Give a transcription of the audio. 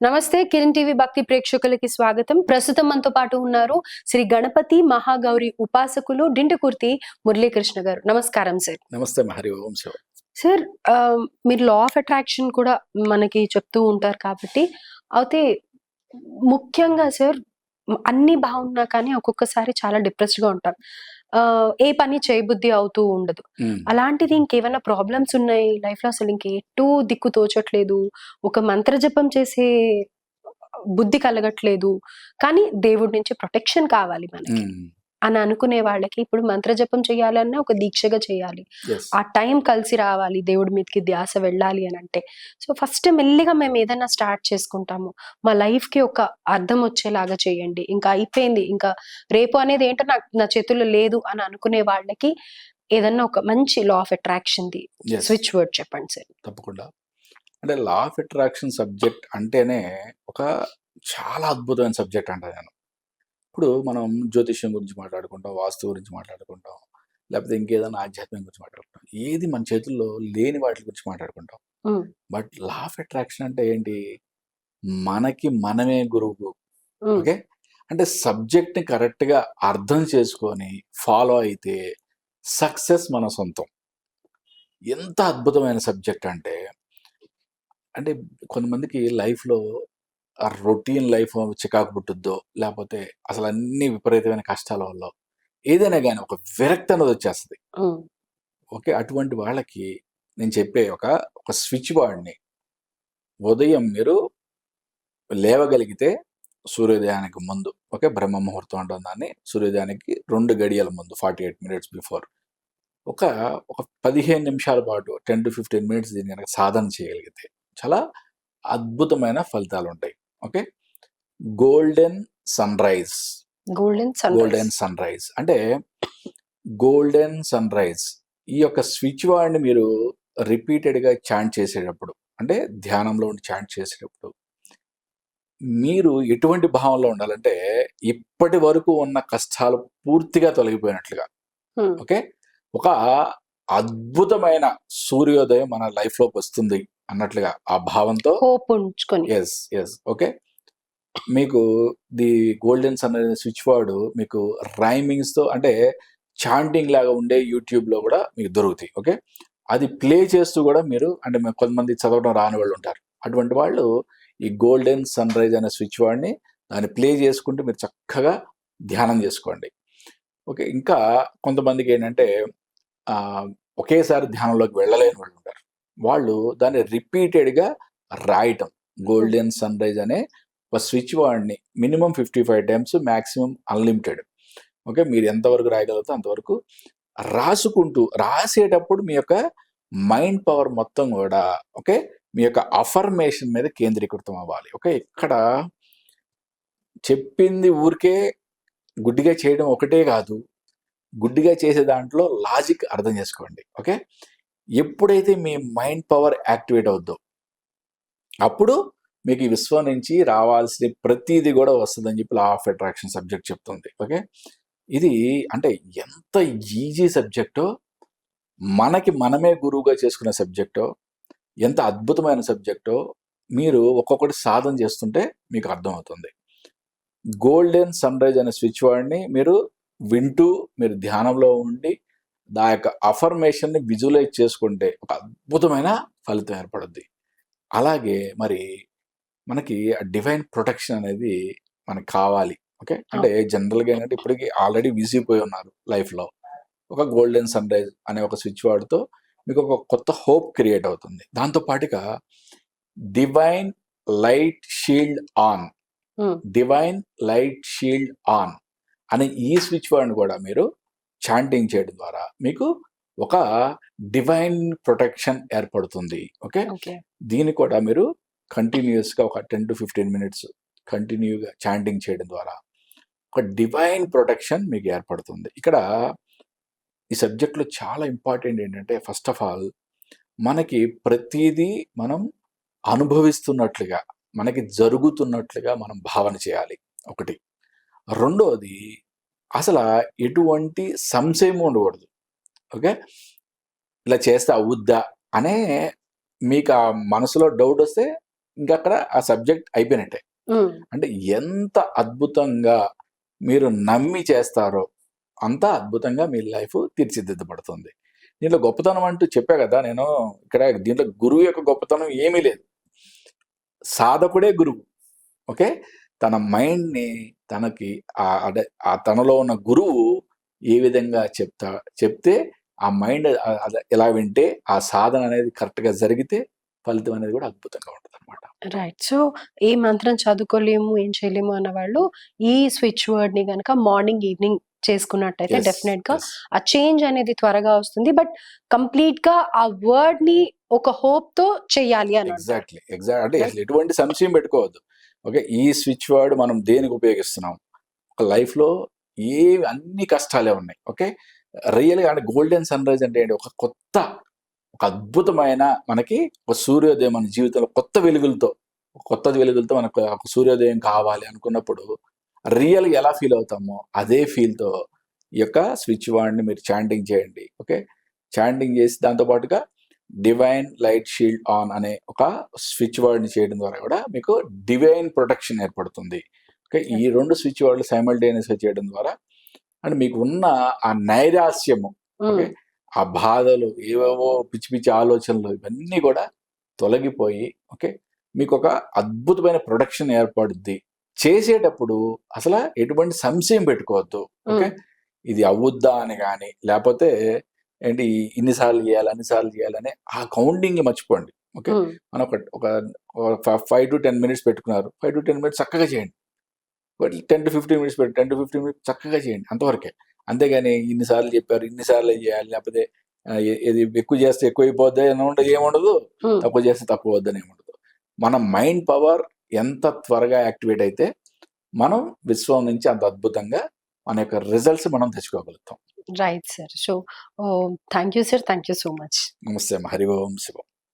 నమస్తే కిరణ్ టీవీ భక్తి ప్రేక్షకులకి స్వాగతం. ప్రస్తుతం మనతో పాటు ఉన్నారు శ్రీ గణపతి మహాగౌరి ఉపాసకులు డింటకుర్తి మురళీకృష్ణ గారు. నమస్కారం సార్. నమస్తే హరి ఓం శివ. సార్ ఆ, మీరు లా ఆఫ్ అట్రాక్షన్ కూడా మనకి చెప్తూ ఉంటారు కాబట్టి అయితే ముఖ్యంగా సార్ అన్ని బాగున్నా కానీ ఒక్కొక్కసారి చాలా డిప్రెస్డ్గా ఉంటాం. ఏ పని చేయబుద్ధి అవుతూ ఉండదు. అలాంటిది ఇంకేమైనా ప్రాబ్లమ్స్ ఉన్నాయి? లైఫ్లో అసలు ఇంకెటూ దిక్కు తోచట్లేదు. ఒక మంత్ర జపం చేసే బుద్ధి కలగట్లేదు. కానీ దేవుడి నుంచి ప్రొటెక్షన్ కావాలి మనకి. అని అనుకునే వాళ్ళకి ఇప్పుడు మంత్ర జపం చేయాలన్నా ఒక దీక్షగా చేయాలి. ఆ టైం కలిసి రావాలి దేవుడి మీదకి ధ్యాస వెళ్ళాలి అని అంటే. సో ఫస్ట్ మెల్లిగా మేము ఏదైనా స్టార్ట్ చేసుకుంటాము. మా లైఫ్కి ఒక అర్థం వచ్చేలాగా చేయండి. ఇంకా అయిపోయింది. ఇంకా రేపు అనేది ఏంటో నాకు నా చేతుల్లో లేదు అని అనుకునే వాళ్ళకి ఏదన్నా ఒక మంచి law of attraction the switch word చెప్పండి సార్. తప్పకుండా. అంటే లా ఆఫ్ అట్రాక్షన్ సబ్జెక్ట్ అంటేనే ఒక చాలా అద్భుతమైన సబ్జెక్ట్ అంట నేను. ఇప్పుడు మనం జ్యోతిష్యం గురించి మాట్లాడుకుంటాం వాస్తు గురించి మాట్లాడుకుంటాం లేకపోతే ఇంకేదైనా ఆధ్యాత్మికం గురించి మాట్లాడుకుంటాం. ఏది మన చేతుల్లో లేని వాటి గురించి మాట్లాడుకుంటాం. బట్ లా ఆఫ్ అట్రాక్షన్ అంటే ఏంటి? మనకి మనమే గురువు. ఓకే? అంటే సబ్జెక్ట్ని కరెక్ట్గా అర్థం చేసుకొని ఫాలో అయితే సక్సెస్ మన సొంతం. ఎంత అద్భుతమైన సబ్జెక్ట్ అంటే అంటే కొంతమందికి life లో ఆ రొటీన్ లైఫ్ చికాకు పుట్టుద్దో లేకపోతే అసలు అన్ని విపరీతమైన కష్టాల వల్ల ఏదైనా కానీ ఒక విరక్తి అనేది వచ్చేస్తుంది. ఓకే అటువంటి వాళ్ళకి నేను చెప్పే ఒక ఒక స్విచ్ వాడిని ఉదయం మీరు లేవగలిగితే సూర్యోదయానికి ముందు ఓకే బ్రహ్మ ముహూర్తం అంటాం దాన్ని సూర్యోదయానికి రెండు గడియల ముందు ఫార్టీ ఎయిట్ మినిట్స్ బిఫోర్ ఒక ఒక పదిహేను నిమిషాల పాటు టెన్ టు ఫిఫ్టీన్ మినిట్స్ దీన్ని కనుక సాధన చేయగలిగితే చాలా అద్భుతమైన ఫలితాలు ఉంటాయి okay? Golden sunrise golden sun golden sunrise అంటే గోల్డెన్ సన్ రైజ్ ఈ యొక్క స్విచ్ వాడిని మీరు రిపీటెడ్గా చాంట్ చేసేటప్పుడు అంటే ధ్యానంలో ఉండి చాంట్ చేసేటప్పుడు మీరు ఎటువంటి భావంలో ఉండాలంటే ఇప్పటి వరకు ఉన్న కష్టాలు పూర్తిగా తొలగిపోయినట్లుగా. ఓకే? ఒక అద్భుతమైన సూర్యోదయం మన లైఫ్లోకి వస్తుంది. అన్నట్లుగా ఆ భావంతో హోప్ ఉంచుకొని ఎస్ ఎస్ ఓకే మీకు ది గోల్డెన్ సన్ అనే స్విచ్ వర్డ్ మీకు రైమింగ్స్తో అంటే చాంటింగ్ లాగా ఉండే యూట్యూబ్లో కూడా మీకు దొరుకుతాయి. ఓకే అది ప్లే చేస్తూ కూడా మీరు అంటే కొంతమంది చదవడం రాని వాళ్ళు ఉంటారు. అటువంటి వాళ్ళు ఈ గోల్డెన్ సన్ రైజ్ అనే స్విచ్ వర్డ్ని దాన్ని ప్లే చేసుకుంటూ మీరు చక్కగా ధ్యానం చేసుకోండి. ఓకే ఇంకా కొంతమందికి ఏంటంటే ఒకేసారి ధ్యానంలోకి వెళ్ళలేని వాళ్ళు వాళ్ళు దాన్ని రిపీటెడ్గా రాయటం. గోల్డెన్ సన్ రైజ్ అనే ఒక స్విచ్ వాడిని minimum fifty five times maximum unlimited. Okay మీరు ఎంతవరకు రాయగలుగుతా అంతవరకు రాసుకుంటూ రాసేటప్పుడు మీ యొక్క మైండ్ పవర్ మొత్తం కూడా ఓకే మీ యొక్క అఫర్మేషన్ మీద కేంద్రీకృతం అవ్వాలి. ఓకే ఇక్కడ చెప్పింది ఊరికే గుడ్డిగా చేయడం ఒకటే కాదు. గుడ్డిగా చేసే దాంట్లో లాజిక్ అర్థం చేసుకోండి. ఓకే ఎప్పుడైతే మీ మైండ్ పవర్ యాక్టివేట్ అవుద్దో అప్పుడు మీకు ఈ విశ్వం నుంచి రావాల్సిన ప్రతిదీ కూడా వస్తుందని చెప్పి లా ఆఫ్ అట్రాక్షన్ సబ్జెక్ట్ చెప్తుంది. ఓకే? ఇది అంటే ఎంత ఈజీ సబ్జెక్టో మనకి మనమే గురువుగా చేసుకునే సబ్జెక్టో ఎంత అద్భుతమైన సబ్జెక్టో మీరు ఒక్కొక్కటి సాధన చేస్తుంటే మీకు అర్థమవుతుంది. గోల్డెన్ సన్ రైజ్ అనే స్విచ్ వాడిని మీరు వింటూ మీరు ధ్యానంలో ఉండి దా యొక్క అఫర్మేషన్ని విజువలైజ్ చేసుకుంటే ఒక అద్భుతమైన ఫలితం ఏర్పడుద్ది. అలాగే మరి మనకి డివైన్ ప్రొటెక్షన్ అనేది మనకు కావాలి. ఓకే? అంటే జనరల్గా ఏంటంటే ఇప్పటికి ఆల్రెడీ విసిగిపోయి ఉన్నారు లైఫ్లో ఒక గోల్డెన్ సన్ రైజ్ అనే ఒక స్విచ్ వాడుతో మీకు ఒక కొత్త హోప్ క్రియేట్ అవుతుంది. దాంతో పాటుగా divine light shield on. Divine light shield on అనే ఈ స్విచ్ వర్డ్ని కూడా మీరు చాంటింగ్ చేయడం ద్వారా మీకు ఒక డివైన్ ప్రొటెక్షన్ ఏర్పడుతుంది. ఓకే దీన్ని కూడా మీరు కంటిన్యూస్గా ఒక టెన్ టు ఫిఫ్టీన్ మినిట్స్ కంటిన్యూగా చాంటింగ్ చేయడం ద్వారా ఒక డివైన్ ప్రొటెక్షన్ మీకు ఏర్పడుతుంది. ఇక్కడ ఈ సబ్జెక్ట్లో చాలా ఇంపార్టెంట్ ఏంటంటే ఫస్ట్ ఆఫ్ ఆల్ మనకి ప్రతిదీ మనం అనుభవిస్తున్నట్లుగా మనకి జరుగుతున్నట్లుగా మనం భావన చేయాలి. ఒకటి. రెండోది అసలు ఎటువంటి సంశయం ఉండకూడదు. ఓకే? ఇలా చేస్తే అవుద్దా అనే మీకు ఆ మనసులో డౌట్ వస్తే ఇంకా అక్కడ ఆ సబ్జెక్ట్ అయిపోయినట్టే. అంటే ఎంత అద్భుతంగా మీరు నమ్మి చేస్తారో అంత అద్భుతంగా మీ లైఫ్ తీర్చిదిద్దబడుతుంది. దీంట్లో గొప్పతనం అంటూ చెప్పా కదా నేను ఇక్కడ దీంట్లో గురువు యొక్క గొప్పతనం ఏమీ లేదు. సాధకుడే గురువు. ఓకే? తన మైండ్ని తనకి ఆ అదే ఆ తనలో ఉన్న గురువు ఏ విధంగా చెప్తా చెప్తే ఆ మైండ్ ఎలా వింటే ఆ సాధన అనేది కరెక్ట్గా జరిగితే ఫలితం అనేది కూడా అద్భుతంగా ఉంటుంది అనమాట రైట్ సో ఏ మంత్రం చదువుకోలేము ఏం చేయలేము అన్న వాళ్ళు ఈ స్విచ్ వర్డ్ని గనక మార్నింగ్ ఈవినింగ్ చేసుకున్నట్టయితే డెఫినెట్గా ఆ చేంజ్ అనేది త్వరగా వస్తుంది. బట్ కంప్లీట్గా ఆ వర్డ్ని ఒక హోప్తో చెయ్యాలి అని. ఎగ్జాక్ట్లీ ఎగ్జాక్ట్ అంటే ఎటువంటి సంశయం పెట్టుకోవద్దు. ఓకే? ఈ స్విచ్ వర్డ్ మనం దేనికి ఉపయోగిస్తున్నాం? ఒక లైఫ్లో ఏ అన్ని కష్టాలే ఉన్నాయి ఓకే? రియల్గా అంటే గోల్డెన్ సన్ రైజ్ అంటే ఏంటి? ఒక కొత్త ఒక అద్భుతమైన మనకి ఒక సూర్యోదయం మన జీవితంలో కొత్త వెలుగులతో కొత్త వెలుగులతో మనకు ఒక సూర్యోదయం కావాలి అనుకున్నప్పుడు రియల్గా ఎలా ఫీల్ అవుతామో అదే ఫీల్తో ఈ యొక్క స్విచ్ వాడిని మీరు చాంటింగ్ చేయండి ఓకే? చాంటింగ్ చేసి దాంతోపాటుగా డివైన్ లైట్ షీల్డ్ ఆన్ అనే ఒక స్విచ్ వర్డ్ని చేయడం ద్వారా కూడా మీకు డివైన్ ప్రొటెక్షన్ ఏర్పడుతుంది. ఓకే ఈ రెండు స్విచ్ వర్డ్లు సైమల్టేనియస్గా చేయడం ద్వారా అండ్ మీకు ఉన్న ఆ నైరాస్యము ఓకే ఆ బాధలు ఏవేవో పిచ్చి పిచ్చి ఆలోచనలు ఇవన్నీ కూడా తొలగిపోయి ఓకే మీకు ఒక అద్భుతమైన ప్రొడక్షన్ ఏర్పడుద్ది. చేసేటప్పుడు అసలు ఎటువంటి సంశయం పెట్టుకోవద్దు ఓకే ఉమ్, ఇది అవుద్దా అని కానీ లేకపోతే ఏంటి ఇన్నిసార్లు చేయాలి అన్నిసార్లు చేయాలని ఆ కౌంటింగ్ మర్చిపోండి. ఓకే? మనం ఒక ఒక ఫైవ్ టు టెన్ మినిట్స్ పెట్టుకున్నారు. ఫైవ్ టు టెన్ మినిట్స్ చక్కగా చేయండి. టెన్ టు ఫిఫ్టీన్ మినిట్స్ పెట్టి టెన్ టు ఫిఫ్టీన్ మినిట్స్ చక్కగా చేయండి అంతవరకే. అంతేగాని ఇన్నిసార్లు చెప్పారు ఇన్నిసార్లు చేయాలి లేకపోతే ఆ, ఏ- ఇది ఎక్కువ చేస్తే ఎక్కువ అయిపోద్ది అని ఉండదు ఏముండదు. తక్కువ చేస్తే తక్కువ వద్దని ఏముండదు మన మైండ్ పవర్ ఎంత త్వరగా యాక్టివేట్ అయితే మనం విశ్వం నుంచి అంత అద్భుతంగా మన యొక్క రిజల్ట్స్ మనం తెచ్చుకోగలుగుతాం. Right, sir. So, oh, thank you, sir. Thank you so much. ನಮಸ್ತೆ ಅಮ್ಮ ಹರಿ